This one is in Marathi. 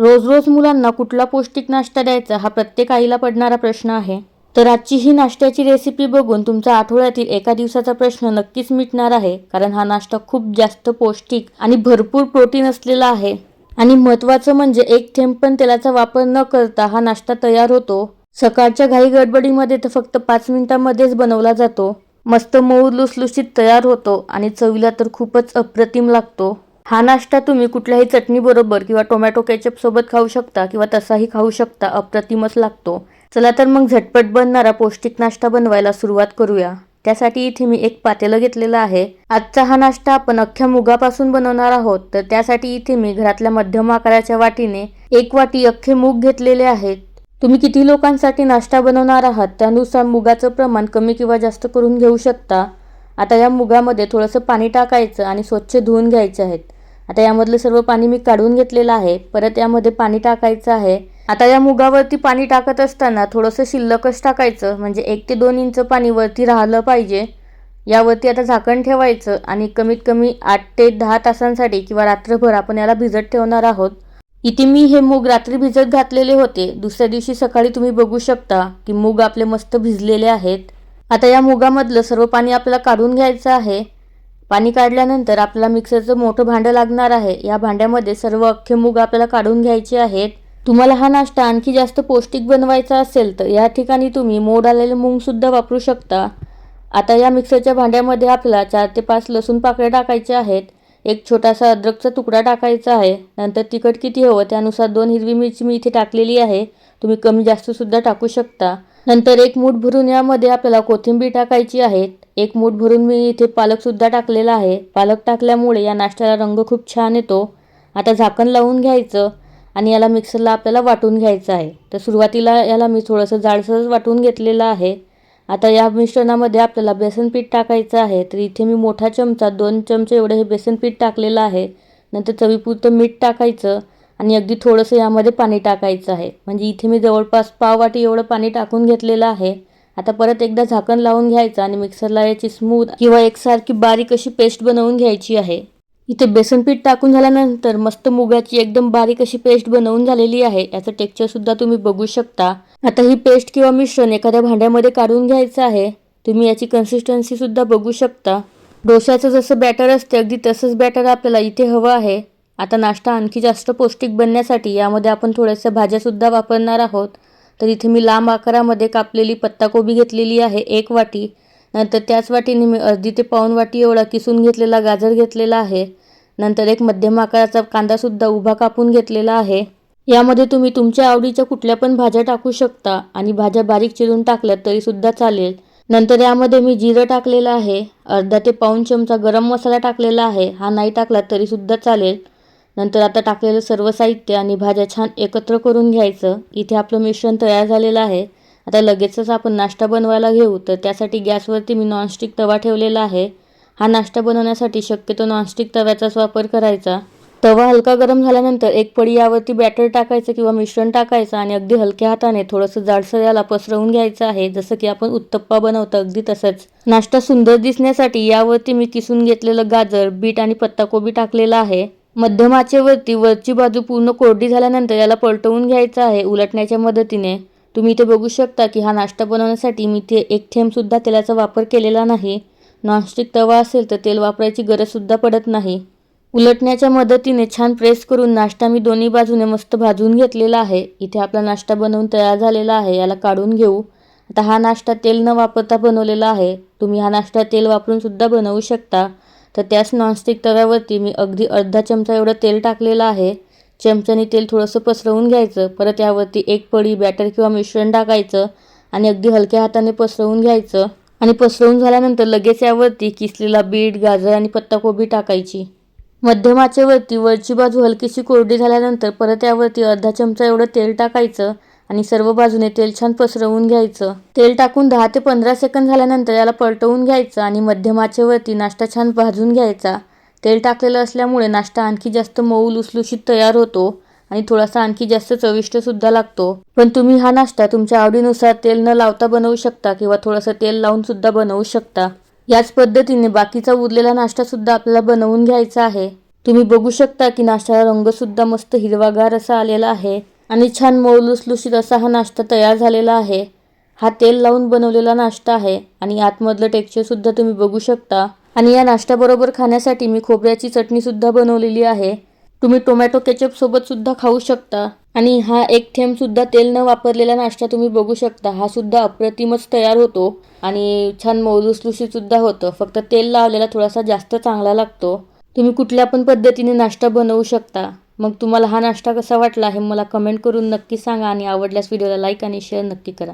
रोज रोज मुलांना कुठला पौष्टिक नाश्ता द्यायचा हा प्रत्येक आईला पडणारा प्रश्न आहे. तर आजची ही नाश्त्याची रेसिपी बघून तुमचा आठवड्यातील एका दिवसाचा प्रश्न नक्कीच मिटणार आहे. कारण हा नाश्ता खूप जास्त पौष्टिक आणि भरपूर प्रोटीन असलेला आहे. आणि महत्त्वाचं म्हणजे एक थेंब पण तेलाचा वापर न करता हा नाश्ता तयार होतो. सकाळच्या घाई गडबडीमध्ये तर फक्त पाच मिनिटांमध्येच बनवला जातो. मस्त मऊ लुसलुशीत तयार होतो आणि चवीला तर खूपच अप्रतिम लागतो. हा नाश्ता तुम्ही कुठल्याही चटणीबरोबर किंवा टोमॅटो केचपसोबत खाऊ शकता किंवा तसाही खाऊ शकता अप्रतिमच लागतो. चला तर मग झटपट बनणारा पौष्टिक नाश्ता बनवायला सुरुवात करूया. त्यासाठी इथे मी एक पातेलं घेतलेलं आहे. आजचा हा नाश्ता आपण अख्ख्या मुगापासून बनवणार आहोत. तर त्यासाठी इथे मी घरातल्या मध्यम आकाराच्या वाटीने एक वाटी अख्खे मूग घेतलेले आहेत. तुम्ही किती लोकांसाठी नाश्ता बनवणार आहात? त्यानुसार मुगाचं प्रमाण कमी किंवा जास्त करून घेऊ शकता. आता या मुगामध्ये थोडंसं पाणी टाकायचं आणि स्वच्छ धुवून घ्यायचे आहेत. आता यामधलं सर्व पाणी मी काढून घेतलेलं आहे. परत यामध्ये पाणी टाकायचं आहे. आता या मुगावरती पाणी टाकत असताना थोडंसं शिल्लकच टाकायचं. म्हणजे एक ते दोन इंच पाणी वरती राहिलं पाहिजे. यावरती आता झाकण ठेवायचं आणि कमीत कमी आठ ते दहा तासांसाठी किंवा रात्रभर आपण याला भिजत ठेवणार आहोत. इथे मी हे मूग रात्री भिजत घातलेले होते. दुसऱ्या दिवशी सकाळी तुम्ही बघू शकता की मूग आपले मस्त भिजलेले आहेत. आता या मुगामधलं सर्व पाणी आपल्याला काढून घ्यायचं आहे. पाणी काढल्यानंतर आपल्याला मिक्सरचं मोठं भांडं लागणार आहे. या भांड्यामध्ये सर्व अख्खे मूग आपल्याला काढून घ्यायचे आहेत. तुम्हाला हा नाश्ता आणखी जास्त पौष्टिक बनवायचा असेल तर या ठिकाणी तुम्ही मोड आलेले मूगसुद्धा वापरू शकता. आता या मिक्सरच्या भांड्यामध्ये आपल्याला चार ते पाच लसूण पाकळ्या टाकायच्या आहेत. एक छोटासा अद्रकचा तुकडा टाकायचा आहे. नंतर तिखट किती हवं त्यानुसार दोन हिरवी मिरची मी इथे टाकलेली आहे. तुम्ही कमी जास्तसुद्धा टाकू शकता. नंतर एक मूठ भरून यामध्ये आपल्याला कोथिंबीर टाकायची आहे. एक मूठ भरून मी इथे पालकसुद्धा टाकलेला आहे. पालक टाकल्यामुळे या नाश्त्याला रंग खूप छान येतो. आता झाकण लावून घ्यायचं आणि याला मिक्सरला आपल्याला वाटून घ्यायचं आहे. तर सुरुवातीला याला मी थोडंसं जाडसरच वाटून घेतलेलं आहे. आता या मिश्रणामध्ये आपल्याला बेसन पीठ टाकायचं आहे. तर इथे मी मोठा चमचा दोन चमचे एवढं हे बेसन पीठ टाकलेलं आहे. नंतर चवीपुरतं मीठ टाकायचं. आणि अगदी थोडंसं यामध्ये पाणी टाकायचं आहे. म्हणजे इथे मी जवळपास पाववाटी एवढं पाणी टाकून घेतलेलं आहे. आता परत एकदा झाकण लावून घ्यायचं आणि मिक्सरला याची स्मूथ किंवा एकसारखी बारीक अशी पेस्ट बनवून घ्यायची आहे. इथे बेसन पीठ टाकून झाल्यानंतर मस्त मुगाची एकदम बारीक अशी पेस्ट बनवून झालेली आहे. याचं टेक्स्चर सुद्धा तुम्ही बघू शकता. आता ही पेस्ट किंवा मिश्रण एखाद्या भांड्यामध्ये काढून घ्यायचं आहे. तुम्ही याची कन्सिस्टन्सी सुद्धा बघू शकता. डोश्याचं जसं बॅटर असते अगदी तसंच बॅटर आपल्याला इथे हवं आहे. आता नाश्ता आणखी जास्त पौष्टिक बनण्यासाठी यामध्ये आपण थोड्याशा भाज्यासुद्धा वापरणार आहोत. तर इथे मी लांब आकारामध्ये कापलेली पत्ताकोबी घेतलेली आहे एक वाटी. नंतर त्याच वाटीने मी अर्धी ते पाऊण वाटी एवढा किसून घेतलेला गाजर घेतलेला आहे. नंतर एक मध्यम आकाराचा कांदासुद्धा उभा कापून घेतलेला आहे. यामध्ये तुम्ही तुमच्या आवडीच्या कुठल्या पण भाज्या टाकू शकता आणि भाज्या बारीक चिरून टाकल्या तरीसुद्धा चालेल. नंतर यामध्ये मी जिरं टाकलेलं आहे अर्धा ते पाऊण चमचा गरम मसाला टाकलेला आहे हा नाही टाकला तरीसुद्धा चालेल. नंतर आता टाकलेलं सर्व साहित्य आणि भाज्या छान एकत्र करून घ्यायचं. इथे आपलं मिश्रण तयार झालेलं आहे. आता लगेचच आपण नाश्ता बनवायला घेऊ. तर त्यासाठी गॅसवरती मी नॉनस्टिक तवा ठेवलेला आहे. हा नाश्ता बनवण्यासाठी शक्यतो नॉनस्टिक तव्याचाच वापर करायचा. तवा हलका गरम झाल्यानंतर एक पडी यावरती बॅटर टाकायचं किंवा मिश्रण टाकायचं आणि अगदी हलक्या हाताने थोडंसं जाडसर याला पसरवून घ्यायचं आहे जसं की आपण उत्तप्पा बनवतो अगदी तसंच. नाश्ता सुंदर दिसण्यासाठी यावरती मी किसून घेतलेलं गाजर बीट आणि पत्ताकोबी टाकलेलं आहे. मध्यमाचे वरती वरची बाजू पूर्ण कोरडी झाल्यानंतर याला पलटवून घ्यायचं आहे उलटण्याच्या मदतीने. तुम्ही इथे बघू शकता की हा नाश्ता बनवण्यासाठी मी ते एक थेंबसुद्धा तेलाचा वापर केलेला नाही. नॉनस्टिक तवा असेल तर तेल वापरायची गरजसुद्धा पडत नाही. उलटण्याच्या मदतीने छान प्रेस करून नाश्ता मी दोन्ही बाजूने मस्त भाजून घेतलेला आहे. इथे आपला नाश्ता बनवून तयार झालेला आहे याला काढून घेऊ. आता हा नाश्ता तेल न वापरता बनवलेला आहे. तुम्ही हा नाश्ता तेल वापरून सुद्धा बनवू शकता. तर त्याच नॉनस्टिक तव्यावरती मी अगदी अर्धा चमचा एवढं तेल टाकलेलं आहे. चमच्याने तेल थोडंसं पसरवून घ्यायचं. परत यावरती एक पडी बॅटर किंवा मिश्रण टाकायचं आणि अगदी हलक्या हाताने पसरवून घ्यायचं. आणि पसरवून झाल्यानंतर लगेच यावरती किसलेला बीट गाजर आणि पत्ताकोबी टाकायची. मध्यम आचेवरती वरची बाजू हलकीशी कोरडी झाल्यानंतर परत यावरती अर्धा चमचा एवढं तेल टाकायचं. आणि सर्व बाजूने तेल छान पसरवून घ्यायचं. तेल टाकून दहा ते पंधरा सेकंद झाल्यानंतर याला पलटवून घ्यायचं आणि मध्यमाचेवरती नाश्ता छान भाजून घ्यायचा. तेल टाकलेलं असल्यामुळे नाश्ता आणखी जास्त मऊ लुसलुशीत तयार होतो आणि थोडासा आणखी जास्त चविष्ट सुद्धा लागतो. पण तुम्ही हा नाश्ता तुमच्या आवडीनुसार तेल न लावता बनवू शकता किंवा थोडंसं तेल लावून सुद्धा बनवू शकता. याच पद्धतीने बाकीचा उरलेला नाश्ता सुद्धा आपल्याला बनवून घ्यायचा आहे. तुम्ही बघू शकता की नाश्त्याला रंगसुद्धा मस्त हिरवागार असा आलेला आहे. आणि छान मऊ लुसलुशीत असा हा नाश्ता तयार झालेला आहे. हा तेल लावून बनवलेला नाश्ता आहे आणि आतमधलं टेक्स्चरसुद्धा तुम्ही बघू शकता. आणि या नाश्त्याबरोबर खाण्यासाठी मी खोबऱ्याची चटणीसुद्धा बनवलेली आहे. तुम्ही टोमॅटो केचपसोबतसुद्धा खाऊ शकता. आणि हा एक थेंबसुद्धा तेल न वापरलेला नाश्ता तुम्ही बघू शकता. हा सुद्धा अप्रतिमच तयार होतो आणि छान मौलुसलुशीसुद्धा होतं. फक्त तेल लावलेला थोडासा जास्त चांगला लागतो. तुम्ही कुठल्या पण पद्धतीने नाश्ता बनवू शकता. मग तुम्हाला हा नाश्ता कसा वाटला हे मला कमेंट करून नक्की सांगा आणि आवडल्यास व्हिडिओला लाईक आणि शेअर नक्की करा.